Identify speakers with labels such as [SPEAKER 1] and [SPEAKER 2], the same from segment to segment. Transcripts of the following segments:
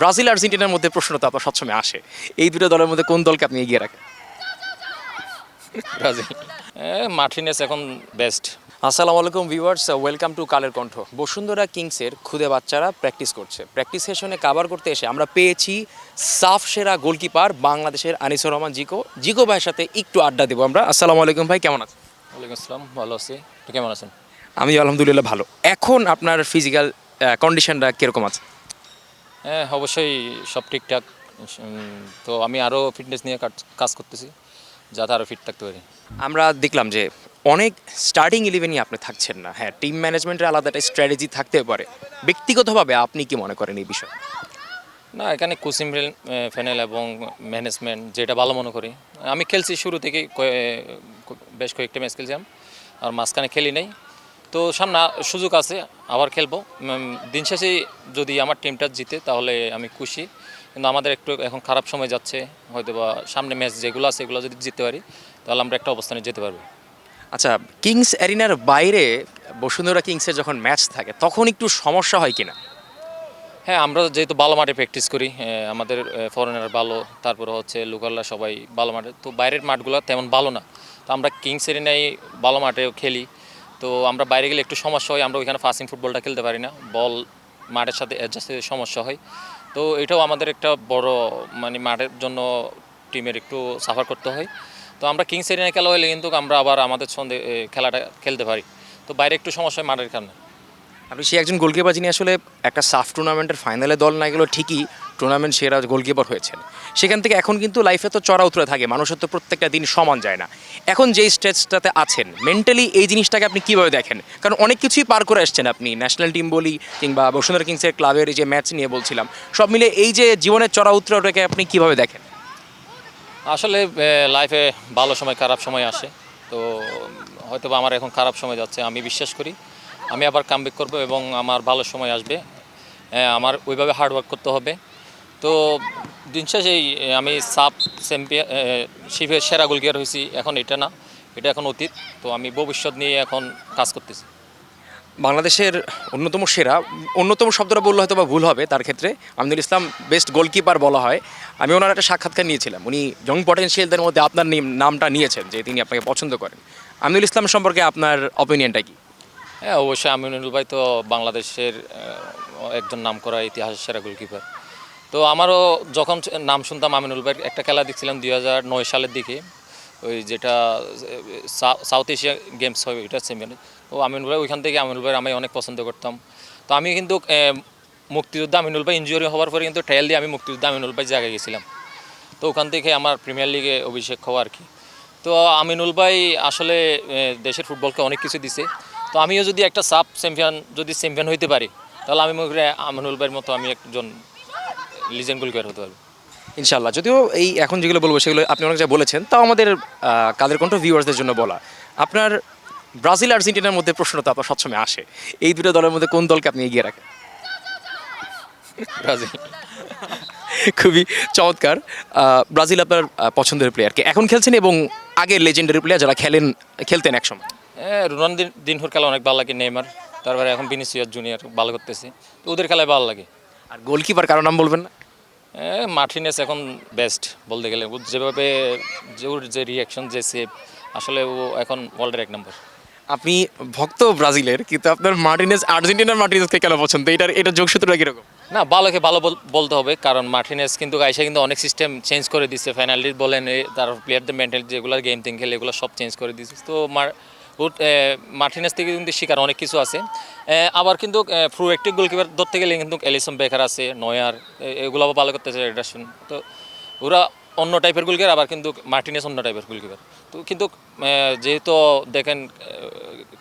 [SPEAKER 1] Brazil আর্জেন্টিনার মধ্যে প্রশ্ন তো আপনার সবসময় আসে। এই দুটো দলের মধ্যে কোন দলকে আপনি এগিয়ে রাখেন?
[SPEAKER 2] ব্রাজিল। মার্টিনেস এখন বেস্ট
[SPEAKER 1] আসসালামু আলাইকুম viewers welcome to Kaler Kantho. Bashundhara কিংসের খুদে বাচ্চারা প্র্যাকটিস করছে। প্র্যাকটিস সেশনে কাভার করতে এসে আমরা পেয়েছি সাফ সেরা গোলকিপার বাংলাদেশের আনিসুর রহমান জিকো। জিকো ভাইয়ের সাথে একটু আড্ডা দেবো আমরা। আসসালামু আলাইকুম ভাই কেমন আছেন?
[SPEAKER 2] ওয়ালাইকুম আসসালাম ভালো আছি। কেমন আছেন?
[SPEAKER 1] আমি আলহামদুলিল্লাহ ভালো। এখন আপনার ফিজিক্যাল কন্ডিশনটা কীরকম আছে?
[SPEAKER 2] হ্যাঁ অবশ্যই সব ঠিকঠাক। তো আমি আরও ফিটনেস নিয়ে কাজ- করতেছি যাতে আরও ফিট থাকতে পারি।
[SPEAKER 1] আমরা দেখলাম যে অনেক স্টার্টিং ইলেভেনই আপনি থাকছেন না। হ্যাঁ টিম ম্যানেজমেন্টের আলাদা একটা স্ট্র্যাটেজি থাকতে পারে। ব্যক্তিগতভাবে আপনি কি মনে করেন এই বিষয়ে?
[SPEAKER 2] না এখানে কোচিং ফ্যানেল এবং ম্যানেজমেন্ট যেটা ভালো মনে করি। আমি খেলছি শুরু থেকে বেশ কয়েকটা ম্যাচ খেলছিলাম। আর মাঝখানে খেলি নাই। তো সামনে সুযোগ আছে। আবার খেলব। দিন শেষে যদি আমার টিমটা জিতে তাহলে আমি খুশি। কিন্তু আমাদের একটু এখন খারাপ সময় যাচ্ছে হয়তো বা সামনে ম্যাচ যেগুলো আছে এগুলো যদি জিততে পারি তাহলে আমরা একটা অবস্থানে যেতে পারব।
[SPEAKER 1] আচ্ছা কিংস অ্যারিনার বাইরে বসুন্ধরা কিংসের যখন ম্যাচ থাকে তখন একটু সমস্যা হয় কিনা?
[SPEAKER 2] হ্যাঁ আমরা যেহেতু ভালো মাঠে প্র্যাকটিস করি আমাদের ফরেনার ভালো তারপরে হচ্ছে লোকালরা সবাই ভালো মাঠে। তো বাইরের মাঠগুলো তেমন ভালো না। তো আমরা কিংস এরিনায় ভালো মাঠেও খেলি। তো আমরা বাইরে গেলে একটু সমস্যা হয় আমরা ওইখানে ফাস্টিং ফুটবলটা খেলতে পারি না। বল মাঠের সাথে অ্যাডজাস্টে সমস্যা হয়। তো এটাও আমাদের একটা বড় মানে মাঠের জন্য টিমের একটু সাফার করতে হয়। তো আমরা কিংস এরিনায় খেলা হলে কিন্তু আমরা আবার আমাদের এ, খেলাটা খেলতে পারি। তো বাইরে একটু সমস্যা হয় মাঠের কারণে।
[SPEAKER 1] আপনি সে একজন গোলকিপার যিনি আসলে একটা সাফ টুর্নামেন্টের ফাইনালে দল না গেলেও ঠিকই টুর্নামেন্ট সেরা গোলকিপার হয়েছেন। সেখান থেকে এখন কিন্তু লাইফে তো চড়া উতরে থাকে, মানুষের তো প্রত্যেকটা দিন সমান যায় না। এখন যেই স্টেজটাতে আছেন মেন্টালি এই জিনিসটাকে আপনি কীভাবে দেখেন? কারণ অনেক কিছুই পার করে আসছেন আপনি ন্যাশনাল টিম বলি কিংবা বসুন্ধরা কিংসের ক্লাবের এই যে ম্যাচ নিয়ে বলছিলাম, সব মিলে এই যে জীবনের চড়া উতরাটাকে আপনি কীভাবে দেখেন?
[SPEAKER 2] আসলে লাইফে ভালো সময়, খারাপ সময় আসে। তো হয়তো আমার এখন খারাপ সময় যাচ্ছে, আমি বিশ্বাস করি। আমি আবার কামব্যাক করব এবং আমার ভালো সময় আসবে। আমার ওইভাবে হার্ডওয়ার্ক করতে হবে। তো দিন শেষেই এ, আমি সাব চ্যাম্পিয়ন শিবের সেরা গোলকিয়ার হয়েছি এখন এটা না এটা এখন অতীত তো আমি ভবিষ্যৎ নিয়ে এখন কাজ করতেছি।
[SPEAKER 1] বাংলাদেশের অন্যতম সেরা অন্যতম শব্দটা বললে হয়তো বা ভুল হবে তার ক্ষেত্রে আমিনুল ইসলাম বেস্ট গোলকিপার বলা হয়। আমি ওনার একটা সাক্ষাৎকার নিয়েছিলাম উনি জং পটেনশিয়ালদের মধ্যে আপনার নামটা নিয়েছেন যে তিনি আপনাকে পছন্দ করেন। আমিনুল ইসলাম সম্পর্কে আপনার অপিনিয়নটা কি?
[SPEAKER 2] হ্যাঁ অবশ্যই আমিনুল ভাই তো বাংলাদেশের একজন নাম করা ইতিহাসের সেরা গোলকিপার তো আমারও যখন নাম শুনতাম আমিনুল ভাইয়ের একটা খেলা দেখছিলাম দুই হাজার নয় সালের দিকে, ওই যেটা সাউথ এশিয়া গেমস হয়, ওইটা চ্যাম্পিয়ন তো আমিনুল ভাই, ওইখান থেকে আমিনুল ভাই আমি অনেক পছন্দ করতাম। তো আমি কিন্তু মুক্তিযুদ্ধ আমিনুল ভাই ইঞ্জুরি হওয়ার পরে কিন্তু ট্রায়াল দিয়ে আমি মুক্তিযুদ্ধ আমিনুল ভাই জায়গায় গেছিলাম। তো ওখান থেকে আমার প্রিমিয়ার লিগে অভিষেক হওয়া আর কি। তো আমিনুল ভাই আসলে দেশের ফুটবলকে অনেক কিছু দিছে। তো আমিও যদি একটা সাব চ্যাম্পিয়ন যদি চ্যাম্পিয়ন হইতে পারি, তাহলে আমি মনে আমিনুল ভাইয়ের মতো আমি একজন লিজেন্ড গোলকিপার হতে পারব।
[SPEAKER 1] ইনশাল্লাহ যদিও এই এখন যেগুলো বলব সেগুলো আপনি অনেক যা বলেছেন তাও আমাদের কাদের কণ্ঠ ভিউয়ার্সদের জন্য বলা। আপনার ব্রাজিল আর্জেন্টিনার মধ্যে প্রশ্ন তো আপনার সবসময় আসে এই দুটো দলের মধ্যে কোন দলকে আপনি এগিয়ে রাখেন?
[SPEAKER 2] ব্রাজিল।
[SPEAKER 1] খুবই চমৎকার। ব্রাজিল আপনার পছন্দের প্লেয়ারকে এখন খেলছেন এবং আগের লেজেন্ডারি প্লেয়ার যারা খেলেন খেলতেন একসময়।
[SPEAKER 2] হ্যাঁ রোনান দিনহুর খেলা অনেক ভালো লাগে নেইমার তারপরে এখন বিনিসিয়াস জুনিয়র ভালো করতেছে। তো ওদের খেলায় ভালো লাগে।
[SPEAKER 1] আর গোলকিপার কারও নাম বলবেন না?
[SPEAKER 2] মার্টিনেস এখন বেস্ট বলতে গেলে। যেভাবে ওর যে রিয়াকশন যে সেভ আসলে ও এখন ওয়ার্ল্ডের এক নম্বর
[SPEAKER 1] আপনি ভক্ত ব্রাজিলের কিন্তু আপনার মার্টিনেস আর্জেন্টিনার মার্টিনেসকে কেন পছন্দ? এটার এটা যোগসূত্রটা কীরকম?
[SPEAKER 2] না ভালোকে ভালো বলতে হবে কারণ মার্টিনেস কিন্তু গাইসা কিন্তু অনেক সিস্টেম চেঞ্জ করে দিচ্ছে ফাইনালি বলেন তার প্লেয়ারদের মেন্টাল যেগুলো গেম টিং খেলে এগুলো সব চেঞ্জ করে দিচ্ছে তো মার্টিনেস থেকে কিন্তু শিকার অনেক কিছু আছে। আবার কিন্তু ফ্রু একটি গোলকিপার ধরতে গেলে কিন্তু এলিসন বেকার আছে, নয়ার এগুলো ভালো করতেছে এডারসন তো ওরা অন্য টাইপের গোলকিপার, আবার কিন্তু মার্টিনেস অন্য টাইপের গোলকিপার। তো কিন্তু যেহেতু দেখেন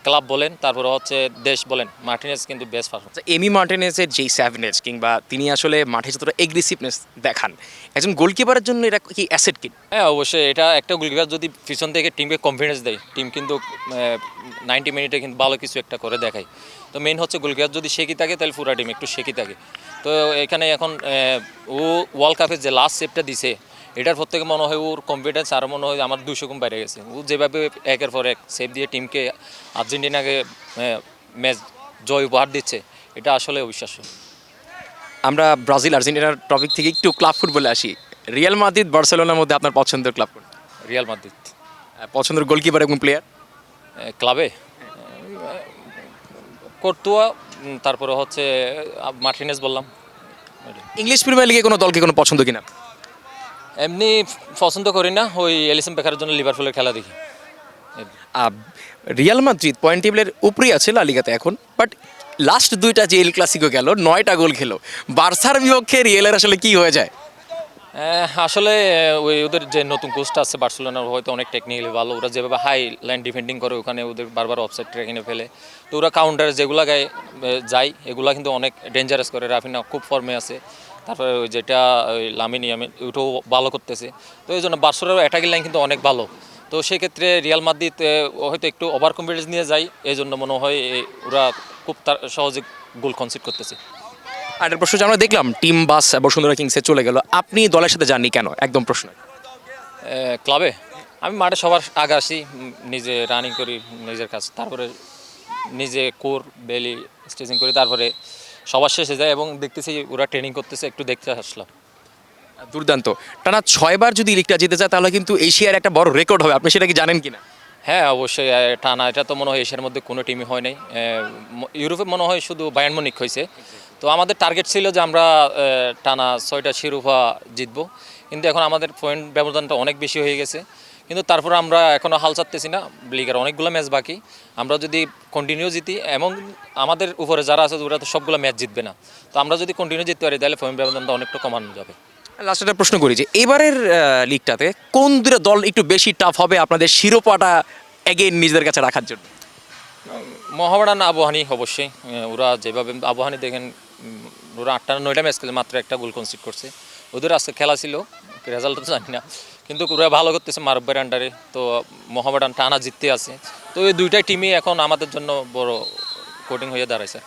[SPEAKER 2] ক্লাব বলেন তারপরে হচ্ছে দেশ বলেন মার্টিনেস কিন্তু বেস্ট পারফর্ম
[SPEAKER 1] আচ্ছা, এমি মার্টিনেসের যেই স্যাভনেস কিংবা তিনি আসলে মাঠে যতটা এগ্রেসিভনেস দেখান একজন গোলকিপারের জন্য এটা কি অ্যাসেট কি?
[SPEAKER 2] হ্যাঁ অবশ্যই এটা একটা গোলকিপার যদি পিছন থেকে টিমকে কনফিডেন্স দেয় টিম কিন্তু নাইনটি মিনিটে কিন্তু ভালো কিছু একটা করে দেখায়। তো মেন হচ্ছে গোলকিপার যদি শেকি থাকে তাহলে পুরা টিম একটু শেকি থাকে। তো এখানে এখন ও ওয়ার্ল্ড কাপের যে লাস্ট সেপটা দিছে এটার পর থেকে মনে হয় ওর কনফিডেন্স আরও মনে হয় আমার দুশো গুণ বেড়ে গেছে। ও যেভাবে একের পর এক সেভ দিয়ে টিমকে আর্জেন্টিনাকে ম্যাচ জয় উপহার দিচ্ছে এটা আসলে অবিশ্বাস্য।
[SPEAKER 1] আমরা ব্রাজিল আর্জেন্টিনার টপিক থেকে একটু ক্লাব ফুটবলে আসি। রিয়াল মাদ্রিদ বার্সেলোনার মধ্যে আপনার পছন্দের ক্লাব কোনটা?
[SPEAKER 2] রিয়াল মাদ্রিদ
[SPEAKER 1] পছন্দের গোলকিপার এবং প্লেয়ার
[SPEAKER 2] ক্লাবে কর্তুয়া তারপরে হচ্ছে আহ, মার্টিনেজ বললাম।
[SPEAKER 1] ইংলিশ প্রিমিয়ার লিগে কোনো দলকে কোনো পছন্দ কিনা?
[SPEAKER 2] এমনি পছন্দ করি না ওই এলিসন বেকারের জন্য লিভারপুলের খেলা দেখি।
[SPEAKER 1] রিয়াল মাদ্রিদ পয়েন্ট টেবিলের উপরেই আছে লা লিগাতে এখন বাট লাস্ট দুইটা যে এল ক্লাসিকো গেল নয়টা গোল খেলো। বার্সার বিপক্ষে রিয়েলের আসলে কি হয়ে যায়?
[SPEAKER 2] আসলে ওই ওদের যে নতুন কোচটা আছে বার্সেলোনার হয়তো অনেক টেকনিক্যালি ভালো। ওরা যেভাবে হাই লাইন ডিফেন্ডিং করে ওখানে ওদের বারবার অফসাইড ট্রেকিনে ফেলে। তো ওরা কাউন্টারে যেগুলা গায়ে যায় এগুলা কিন্তু অনেক ডেঞ্জারাস করে। রাফিনা খুব ফর্মে আছে। তারপরে ওই যেটা ওই লামিনি আমি ওটাও ভালো করতেছে। তো এই জন্য বার্সেলোনার অ্যাটাকিং লাইন কিন্তু অনেক ভালো। তো সেক্ষেত্রে রিয়াল মাদ্রিদ হয়তো একটু ওভার কনফিডেন্স নিয়ে যায় এই জন্য মনে হয় ওরা খুব তার সহজে গোল কনসিড করতেছে।
[SPEAKER 1] আর প্রশ্ন আমরা দেখলাম টিম বাস বসুন্ধরা কিংসে চলে গেল। আপনি দলের সাথে যাননি কেন? একদম প্রশ্ন।
[SPEAKER 2] ক্লাবে? আমি মাঠে সবার আগে আসি নিজে রানিং করি নিজের কাজ। তারপরে নিজে কোর বেলি স্টেচিং করি তারপরে সবার শেষে যায় এবং দেখতেছি ওরা ট্রেনিং করতেছে একটু দেখতে আসলাম।
[SPEAKER 1] দুর্দান্ত। টানা ছয়বার যদি লিগটা জিতে যায় তাহলে কিন্তু এশিয়ার একটা বড় রেকর্ড হবে। আপনি সেটা কি জানেন কিনা?
[SPEAKER 2] হ্যাঁ অবশ্যই টানা এটা তো মনে হয় এশিয়ার মধ্যে কোনো টিমই হয় নাই। ইউরোপে মনে হয় শুধু বায়ার্ন মনিক হয়েছে। তো আমাদের টার্গেট ছিল যে আমরা টানা ছয়টা শিরোপা জিতবো। কিন্তু এখন আমাদের পয়েন্ট ব্যবধানটা অনেক বেশি হয়ে গেছে। কিন্তু তারপর আমরা এখনও হাল ছাড়তেছি না। লিগের অনেকগুলো ম্যাচ বাকি। আমরা যদি কন্টিনিউ জিতি এবং আমাদের উপরে যারা আছে ওরা তো সবগুলো ম্যাচ জিতবে না। তো আমরা যদি কন্টিনিউ জিততে পারি তাহলে পয়েন্ট ব্যবধানটা অনেকটা কমানো যাবে।
[SPEAKER 1] লাস্ট একটা প্রশ্ন করি যে এবারের লিগটাতে কোন দুটো দল একটু বেশি টাফ হবে আপনাদের শিরোপাটা এগেইন নিজেদের কাছে রাখার জন্য?
[SPEAKER 2] মহাবাডান আবহানি অবশ্যই। ওরা যেভাবে আবহানি দেখেন ওরা আটটা নয়টা ম্যাচ খেলে মাত্র একটা গোল কনসিড করছে। ওদের আজকে খেলা ছিল রেজাল্ট তো জানি না। কিন্তু ওরা ভালো করতেছে মারব্বের আন্ডারে তো মোহামেডান টানা জিততে আছে। তো এই দুইটাই টিমই এখন আমাদের জন্য বড় কোটিং হয়ে দাঁড়াইছে।